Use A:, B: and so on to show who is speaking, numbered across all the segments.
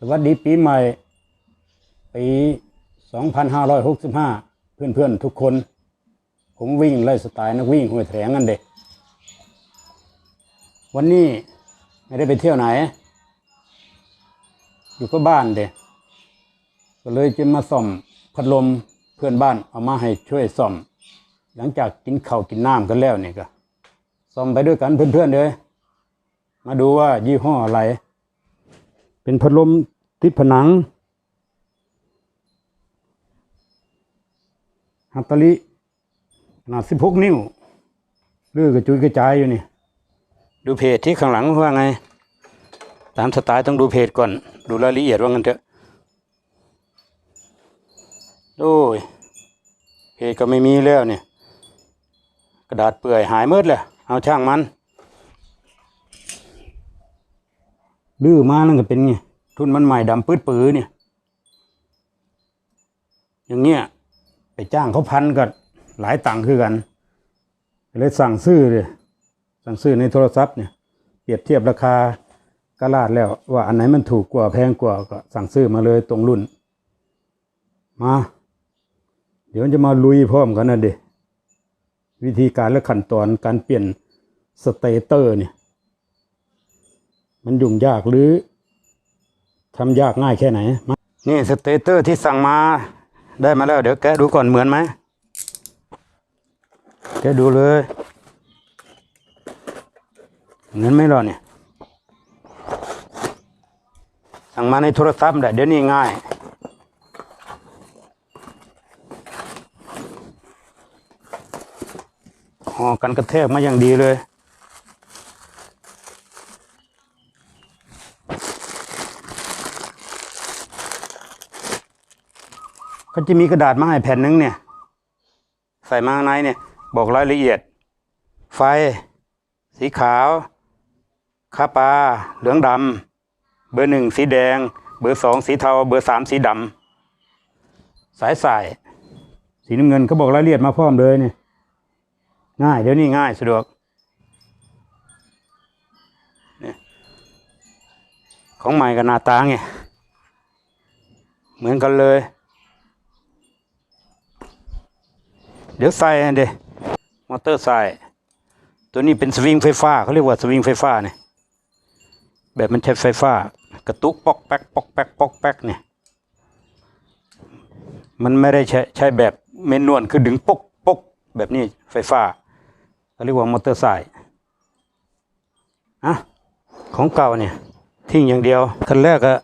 A: สวัสดีปีใหม่ ปี 2565 เพื่อนๆ ทุกคน ผมวิ่งไล่สไตล์นักวิ่งห้วยแถงกันเด็ก วันนี้ไม่ได้ไปเที่ยวไหน อยู่ก็บ้านเด็กก็เลยจะมาซ่อมพัดลมเพื่อนบ้านเอามาให้ช่วยซ่อม หลังจากกินข้าวกินน้ำกันแล้วเนี่ยก็ซ่อมไปด้วยกันเพื่อนๆเลยมาดูว่ายี่ห้ออะไร เป็นพัดลมติดผนังฮัตตลิขนาด16นิ้วเลือกระจุยกระจายอยู่นี่ ดูเพจที่ข้างหลังว่าไง ตามสไตล์ต้องดูเพจก่อน ดูรายละเอียดว่างั้นเถอะโอ้ยเพจก็ไม่มีแล้วเนี่ย กระดาษเปื่อยหายหมืดเลยเอาช่างมัน ดื้อมานั่นก็เป็นไงทุนมันใหม่ดำปื้ดปื้อเนี่ย อย่างเงี้ยไปจ้างเขาพันก็หลายตังค์คือกันเลยสั่งซื้อเลยสั่งซื้อในโทรศัพท์เนี่ยเปรียบเทียบราคากระลาดแล้วว่าอันไหนมันถูกกว่าแพงกว่าก็สั่งซื้อมาเลยตรงรุ่น มา เดี๋ยวจะมาลุยพร้อมกันนะเดวิธีการและขั้นตอนการเปลี่ยนสเตเตอร์เนี่ย มันยุ่งยากหรือทำยากง่ายแค่ไหน นี่สเตเตอร์ที่สั่งมาได้มาแล้วเดี๋ยวแกดูก่อนเหมือนไหมแกดูเลยเหมือนไหมล่ะเนี่ย สั่งมาในโทรศัพท์ได้เดี๋ยวนี้ง่ายห่อกันกระแทกมาอย่างดีเลย ก็จะมีกระดาษมาให้แผ่นหนึงเนี่ย ใส่มาข้างในเนี่ย บอกรายละเอียด ไฟ สีขาวค่าปลาเหลืองดำเบอร์หนึ่งสีแดง เบอร์สองสีเทา เบอร์สามสีดำสายสายสีน้ำเงินเขาบอกรายละเอียดมาพร้อมเลยเนี่ยง่ายเดี๋ยวนี้ง่ายสะดวกเนี่ยของใหม่กับหนาตาไงเหมือนกันเลย เดี๋ยวใส่อันเดมอเตอร์ใส่ตัวนี้เป็นสวิงไฟฟ้าเขาเรียกว่าสวิงไฟฟ้าเนี่ยแบบมันใช้ไฟฟ้า กระตุกปอกแป๊กปอกแป๊กปอกแป๊กเนี่ยมันไม่ได้ใช้ใช้แบบเมนนวลคือดึงปกปกแบบนี้ไฟฟ้าเขาเรียกว่ามอเตอร์ไซค์อะของเก่าเนี่ยทิ้งอย่างเดียวคันแรกอะ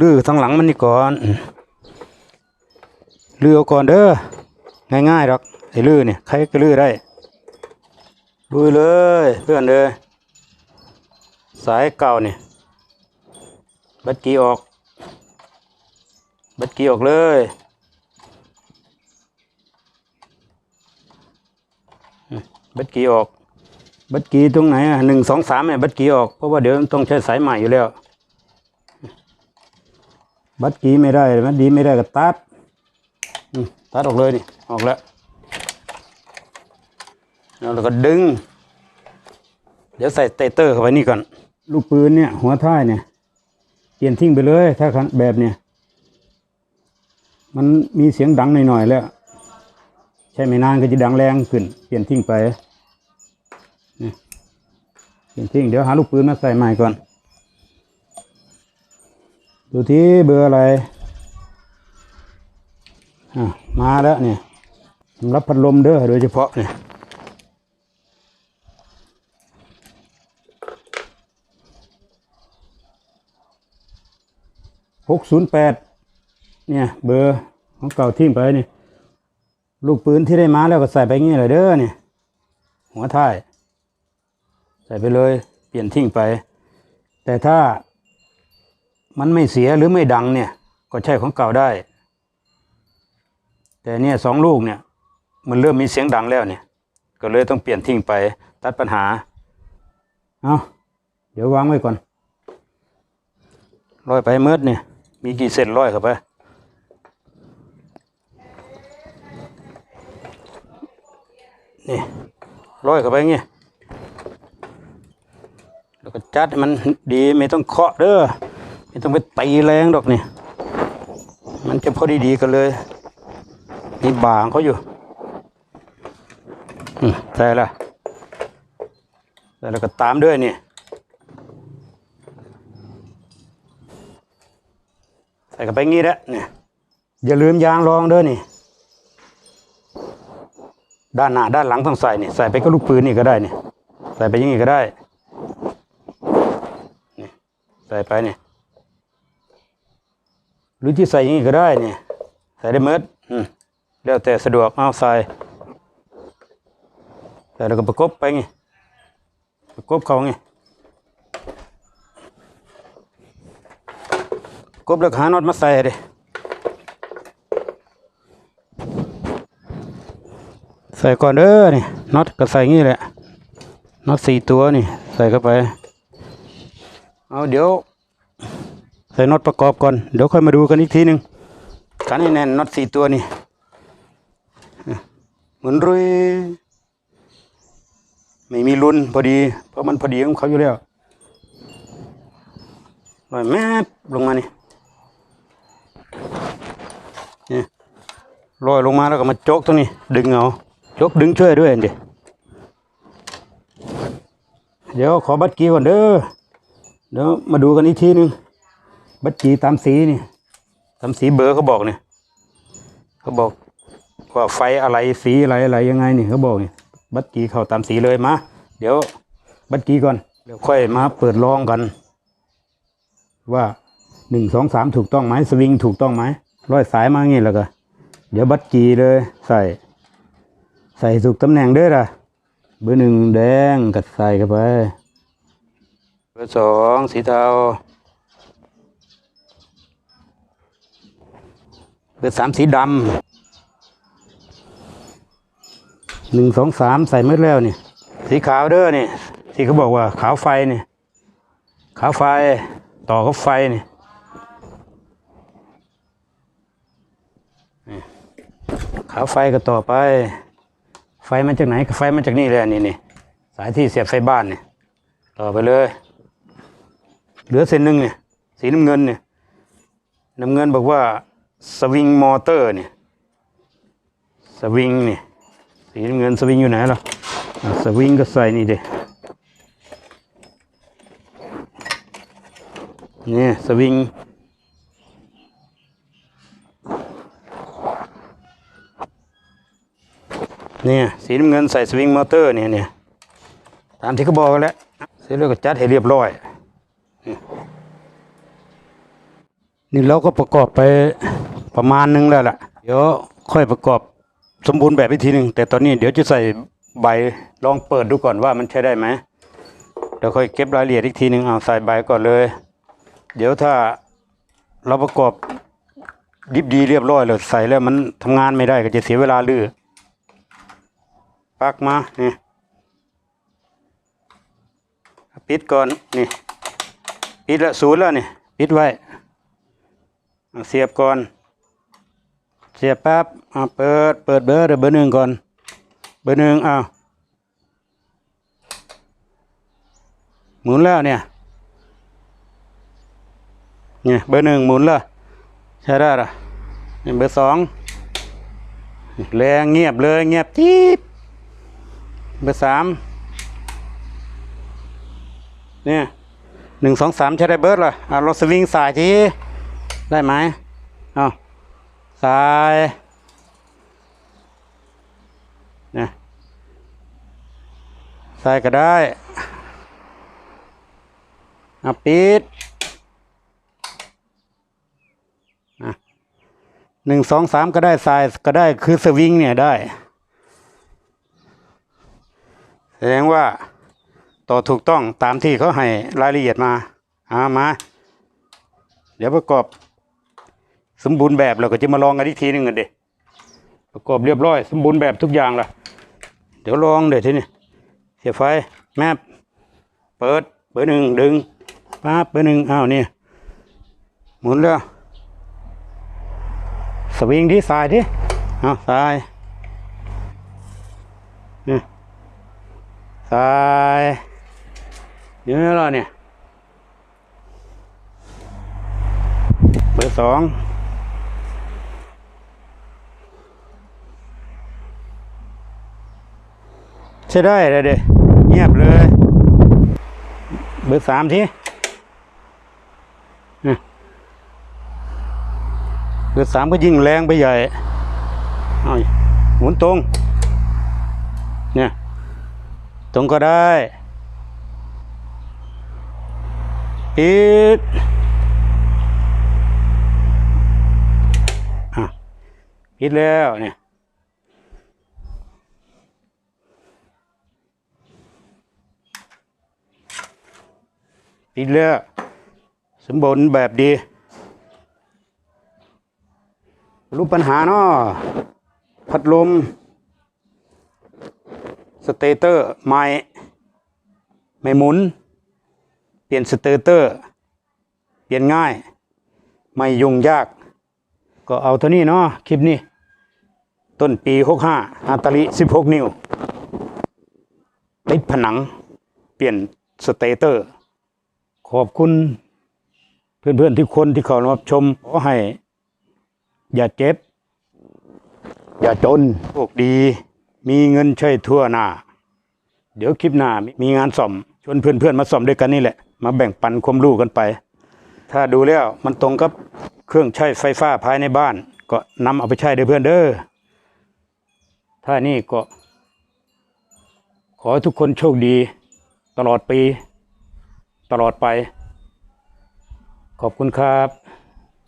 A: ลื้อทั้งหลังมันนี่ก่อนลื้อก่อนเด้อ ง่ายๆหรอกไอ้ลื้อเนี่ยใครก็ลื้อได้ลุยเลยเพื่อนเลยสายเก่าเนี่ยบัดกี้ออก บัดกี้ออกเลยบัดกี้ออก บัดกี้ตรงไหนอะหนึ่งสองสามเนี่ยบัดกี้ออกเพราะว่าเดี๋ยวต้องใช้สายใหม่อยู่แล้ว บัดกี้ไม่ได้บัดดีไม่ได้ก็ตัด ตัดออกเลยนี่ออกแล้วแล้วเราก็ดึง เดี๋ยวใส่สเตเตอร์เข้าไปนี่ก่อน ลูกปืนเนี่ย หัวท้ายเนี่ย เปลี่ยนทิ้งไปเลย ถ้าแบบเนี่ย มันมีเสียงดังหน่อยๆแล้ว ใช่ไม่นานก็จะดังแรงขึ้น เปลี่ยนทิ้งไปนี่เปลี่ยนทิ้งเดี๋ยวหาลูกปืนมาใส่ใหม่ก่อน ดูที่เบอร์อะไร มาแล้วเนี่ยสำหรับพัดลมเด้อโดยเฉพาะเนี่ยหกศูนย์แปดเนี่ย เบอร์ของเก่าทิ้งไปนี่ลูกปืนที่ได้มาแล้วก็ใส่ไปงี้เลยเด้อเนี่ย หัวท้าย ใส่ไปเลย เปลี่ยนทิ้งไป แต่ถ้ามันไม่เสียหรือไม่ดังเนี่ย ก็ใช้ของเก่าได้ แต่เนี่ยสองลูกเนี่ยมันเริ่มมีเสียงดังแล้วเนี่ย ก็เลยต้องเปลี่ยนทิ้งไปตัดปัญหา เอาเดี๋ยววางไว้ก่อนร้อยไปเมิดเนี่ยมีกี่เส้นร้อยเข้าไปนี่ร้อยเข้าไปเงี้ยแล้วก็จัดให้มันดีไม่ต้องเคาะเด้อไม่ต้องไปตีแรงดอกเนี่ยมันจะพอดีๆกันเลย มีบางเขาอยู่ใส่ละใส่แล้วก็ตามด้วยนี่ใส่กันไปงี้แหละเนี่ยอย่าลืมยางรองด้อนี่ด้านหน้าด้านหลังต้องใส่นี่ใส่ไปก็ลูกปืนนี่ก็ได้นี่ใส่ไปอยังงี้ก็ได้นี่ใส่ไปนี่หรือที่ใส่อยังงี้ก็ได้นี่ใส่ได้เมด แล้วแต่สะดวกเอาใส่ใส่แล้วก็ประกบไปไงประกบเขาไงประกบแล้วหาน็อตมาใส่ดิใส่ก่อนเด้อนี่น็อตก็ใส่งี้แหละน็อตสี่ตัวนี่ ใส่เข้าไป เอาเดี๋ยว ใส่น็อตประกอบก่อน เดี๋ยวค่อยมาดูกันอีกทีหนึ่งกันให้แน่นน็อตสี่ตัวนี่ เหมุนรุยไม่มีลุ้นพอดี เพราะมันพอดีของเขาอยู่แล้วลอยแมบลงมานี่นี่ลอยลงมาแล้วก็มาโจกตรงนี้ ดึงเอาโจกดึงช่วยด้วยเดิเดี๋ยวขอบัตรกีก่อนเด้อเดี๋ยวมาดูกันอีกทีหนึง บัตรจีตามสีนี่ตามสีเบอร์เขาบอกเนี่ยเขาบอก ว่าไฟอะไรสีอะไรอะไรยังไงนี่เขาบอกนี่บัตรจีเข้าตามสีเลยมาเดี๋ยวบัตรจีก่อนเดี๋ยวค่อยมาเปิดลองกัน ว่าหนึ่งสองสามถูกต้องไหมสวิงถูกต้องไหมร้อยสายมางี้แล้วก็เดี๋ยวบัตรจีเลยใส่ ใส่ถูกตำแหน่งด้วยล่ะเบอร์หนึ่งแดงกัดใส่เข้าไป เบอร์สองสีเทาเบอร์สามสีดำ หนึ่งสองสามใส่เมื่อแล้วนี่ สีขาวเด้อนี่ที่เขาบอกว่าขาวไฟนี่ขาวไฟต่อกับไฟนี่ขาวไฟก็ต่อไป ไฟมาจากไหนก็ไฟมาจากนี่เลยนี่นี่สายที่เสียบไฟบ้านนี่ต่อไปเลย เหลือเส้นหนึ่งเนี่ยสีน้ำเงินเนี่ยน้ำเงินบอกว่าสวิงมอเตอร์เนี่ยสวิงเนี่ย สีน้ำเงินสวิงอยู่ไหนล่ะอะสวิงก็ใส่นี่เด้เนี่ยสวิงเนี่ยสีน้ำเงินใส่สวิงมอเตอร์เนี่ยเนี่ยตามที่เขาบอกกันแล้วเสร็จแล้วก็จัดให้เรียบร้อย นี่เราก็ประกอบไปประมาณนึงแล้วล่ะ เดี๋ยวค่อยประกอบ สมบูรณ์แบบอีกทีหนึ่งแต่ตอนนี้เดี๋ยวจะใส่ใบลองเปิดดูก่อนว่ามันใช้ได้ไหมเดี๋ยวค่อยเก็บรายละเอียดอีกทีหนึ่งเอาใส่ใบก่อนเลย เดี๋ยวถ้าเราประกอบดิบดีเรียบร้อยเลยใส่แล้วมันทำงานไม่ได้ก็จะเสียเวลาลือปักมานี่ปิดก่อนนี่ปิดละศูนย์แล้วนี่ปิดไว้เอาเสียบก่อน เสียบปั๊บเอาเปิด เปิดเบอร์เดี๋ยวเบอร์หนึ่งก่อน เบอร์หนึ่งเอาหมุนแล้วเนี่ย เนี่ยเบอร์หนึ่งหมุนแล้วใช่ได้ละเนี่ยเบอร์สองแรงเงียบเลยเงียบจี๊บเบอร์สามเนี่ยหนึ่งสองสามใช้ได้เบิร์ดละเอาเราสวิงสายทีได้ไหมเอา สายนี่ยสายก็ได้เอาปิดอะหนึ่งสองสามก็ได้สายก็ได้คือสวิงเนี่ยได้ แสดงว่าต่อถูกต้องตามที่เขาให้รายละเอียดมาเอามา เดี๋ยวประกอบ สมบูรณ์แบบเราก็จะมาลองกันอีกทีหนึ่งกันเด็ประกอบเรียบร้อย สมบูรณ์แบบทุกอย่างละเดี๋ยวลองเดี๋ยวทีนี้เสียบไฟแมปเปิดเบอร์หนึ่งดึงปั๊บเบอร์หนึ่งอ้าวนี่หมุนแล้วสวิงที่สายดิเอาสายนี่สายเยอะแล้วเนี่ยสอง ใช่ได้เลยเด้เงียบเลย เบอร์สามทีอะเบอร์สามก็ยิ่งแรงไปใหญ่เอาหมุนตรง เนี่ย ตรงก็ได้ปิดอะปิดแล้วเนี่ย ปิดแล้วสมบูรณ์แบบดี รูปปัญหาเนาะพัดลม สเตเตอร์ใหม่ไม่หมุน เปลี่ยนสเตเตอร์ เปลี่ยนง่าย ไม่ยุ่งยาก ก็เอาเท่านี้เนาะคลิปนี้ ต้นปี 65อาตาลิ 16 นิ้วติดผนัง เปลี่ยนสเตเตอร์ ขอบคุณ เพื่อนๆทุกคนที่เข้ารับชมขอให้ อย่าเจ็บ อย่าจนโชคดี มีเงินใช้ทั่วหน้า เดี๋ยวคลิปหน้ามีงานซ่อมชวนเพื่อนๆมาซ่อมด้วยกันนี่แหละ มาแบ่งปันความรู้กันไป ถ้าดูแล้วมันตรงกับเครื่องใช้ไฟฟ้าภายในบ้าน ก็นำเอาไปใช้เด้อเพื่อนเด้อถ้านี่ก็ ขอทุกคนโชคดี ตลอดปี ตลอดไป ขอบคุณครับ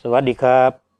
A: สวัสดีครับ